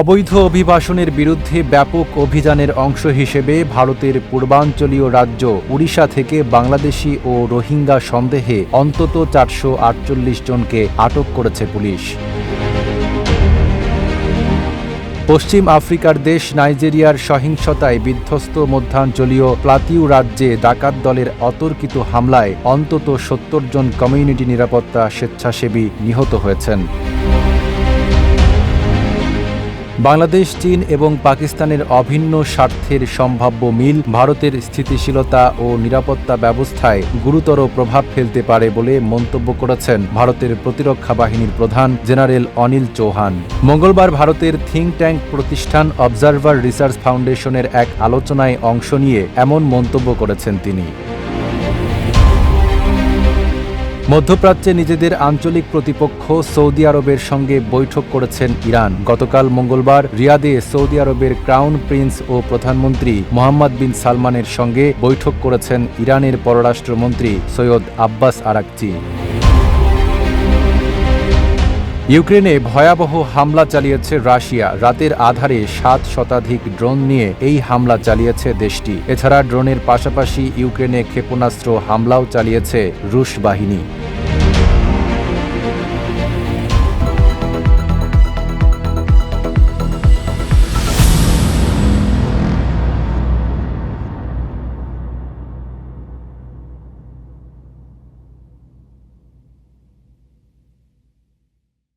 অবৈধ অভিবাসনের বিরুদ্ধে ব্যাপক অভিযানের অংশ হিসেবে ভারতের পূর্বাঞ্চলীয় রাজ্য উড়িষ্যা থেকে বাংলাদেশি ও রোহিঙ্গা সন্দেহে অন্তত চারশো আটচল্লিশ জনকে আটক করেছে পুলিশ। পশ্চিম আফ্রিকার দেশ নাইজেরিয়ার সহিংসতায় বিধ্বস্ত মধ্যাঞ্চলীয় প্লাতিউ রাজ্যে ডাকাত দলের অতর্কিত হামলায় অন্তত সত্তর জন কমিউনিটি নিরাপত্তা স্বেচ্ছাসেবী নিহত হয়েছেন। বাংলাদেশ, চীন এবং পাকিস্তানের অভিন্ন স্বার্থের সম্ভাব্য মিল ভারতের স্থিতিশীলতা ও নিরাপত্তা ব্যবস্থায় গুরুতর প্রভাব ফেলতে পারে বলে মন্তব্য করেছেন ভারতের প্রতিরক্ষা বাহিনীর প্রধান জেনারেল অনিল চৌহান। মঙ্গলবার ভারতের থিঙ্ক ট্যাঙ্ক প্রতিষ্ঠান অবজারভার রিসার্চ ফাউন্ডেশনের এক আলোচনায় অংশ নিয়ে এমন মন্তব্য করেছেন তিনি। মধ্যপ্রাচ্যে নিজেদের আঞ্চলিক প্রতিপক্ষ সৌদি আরবের সঙ্গে বৈঠক করেছেন ইরান। গতকাল মঙ্গলবার রিয়াদে সৌদি আরবের ক্রাউন প্রিন্স ও প্রধানমন্ত্রী মোহাম্মদ বিন সালমানের সঙ্গে বৈঠক করেছেন ইরানের পররাষ্ট্রমন্ত্রী সৈয়দ আব্বাস আরাকচি। ইউক্রেনে ভয়াবহ হামলা চালিয়েছে রাশিয়া। রাতের আধারে সাত শতাধিক ড্রোন নিয়ে এই হামলা চালিয়েছে দেশটি। এছাড়া ড্রোনের পাশাপাশি ইউক্রেনে ক্ষেপণাস্ত্র হামলাও চালিয়েছে রুশ বাহিনী।